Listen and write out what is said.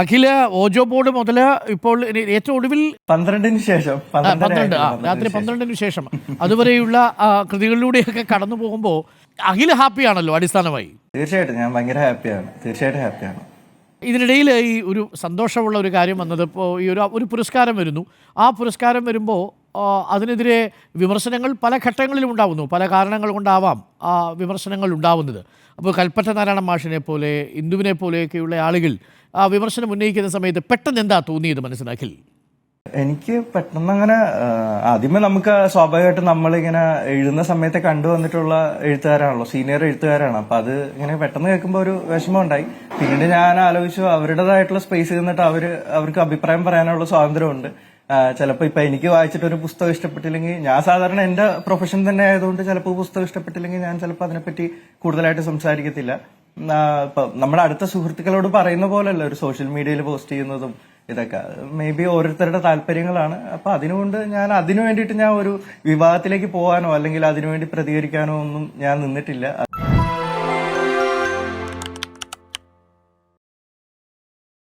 അഖില ഓജോ board മുതൽ ഇപ്പോൾ ഏറ്റവും ഒടുവിൽ പന്ത്രണ്ടിന് ശേഷം പന്ത്രണ്ട് രാത്രി. പന്ത്രണ്ടിന് ശേഷം. അതുവരെയുള്ള കൃതികളിലൂടെയൊക്കെ കടന്നു പോകുമ്പോൾ അഖില ഹാപ്പിയാണല്ലോ അടിസ്ഥാനമായി? തീർച്ചയായിട്ടും ഞാൻ ഭയങ്കര ഹാപ്പിയാണ്. തീർച്ചയായിട്ടും ഹാപ്പിയാണ്. ഇതിനിടയിൽ ഈ ഒരു സന്തോഷമുള്ള ഒരു കാര്യം വന്നത് ഇപ്പോൾ ഈ ഒരു ഒരു പുരസ്കാരം വരുന്നു. ആ പുരസ്കാരം വരുമ്പോൾ അതിനെതിരെ വിമർശനങ്ങൾ പല ഘട്ടങ്ങളിലും ഉണ്ടാവുന്നു. പല കാരണങ്ങൾ കൊണ്ടാവാം ആ വിമർശനങ്ങൾ ഉണ്ടാവുന്നത്. അപ്പോൾ കൽപ്പറ്റ നാരായണ മാഷിനെ പോലെ ഇന്ദുവിനെ പോലെയൊക്കെയുള്ള ആളുകൾ ആ വിമർശനം ഉന്നയിക്കുന്ന സമയത്ത് പെട്ടെന്ന് എന്താ തോന്നിയത് മനസ്സിലാക്കി എനിക്ക് പെട്ടെന്ന് അങ്ങനെ ആദ്യമേ നമുക്ക് സ്വാഭാവികമായിട്ടും നമ്മളിങ്ങനെ എഴുതുന്ന സമയത്തെ കണ്ടുവന്നിട്ടുള്ള എഴുത്തുകാരാണല്ലോ സീനിയർ എഴുത്തുകാരാണ്. അപ്പൊ അത് ഇങ്ങനെ പെട്ടെന്ന് കേൾക്കുമ്പോൾ ഒരു വിഷമം ഉണ്ടായി പിന്നീട് ഞാൻ ആലോചിച്ചു അവരുടേതായിട്ടുള്ള സ്പേസ് നിന്നിട്ട് അവർ അവർക്ക് അഭിപ്രായം പറയാനുള്ള സ്വാതന്ത്ര്യമുണ്ട്. ചിലപ്പോൾ ഇപ്പൊ എനിക്ക് വായിച്ചിട്ട് ഒരു പുസ്തകം ഇഷ്ടപ്പെട്ടില്ലെങ്കിൽ ഞാൻ സാധാരണ എന്റെ പ്രൊഫഷൻ തന്നെ ആയതുകൊണ്ട് ചിലപ്പോൾ പുസ്തകം ഇഷ്ടപ്പെട്ടില്ലെങ്കിൽ ഞാൻ ചിലപ്പോൾ അതിനെപ്പറ്റി കൂടുതലായിട്ട് സംസാരിക്കത്തില്ല. നമ്മുടെ അടുത്ത സുഹൃത്തുക്കളോട് പറയുന്ന പോലെയല്ല ഒരു സോഷ്യൽ മീഡിയയിൽ പോസ്റ്റ് ചെയ്യുന്നതും ഇതൊക്കെ. മേ ബി ഓരോരുത്തരുടെ താല്പര്യങ്ങളാണ്. അപ്പൊ അതിനുകൊണ്ട് ഞാൻ അതിനു വേണ്ടിയിട്ട് ഞാൻ ഒരു വിവാഹത്തിലേക്ക് പോകാനോ അല്ലെങ്കിൽ അതിനുവേണ്ടി പ്രതികരിക്കാനോ ഒന്നും ഞാൻ നിന്നിട്ടില്ല.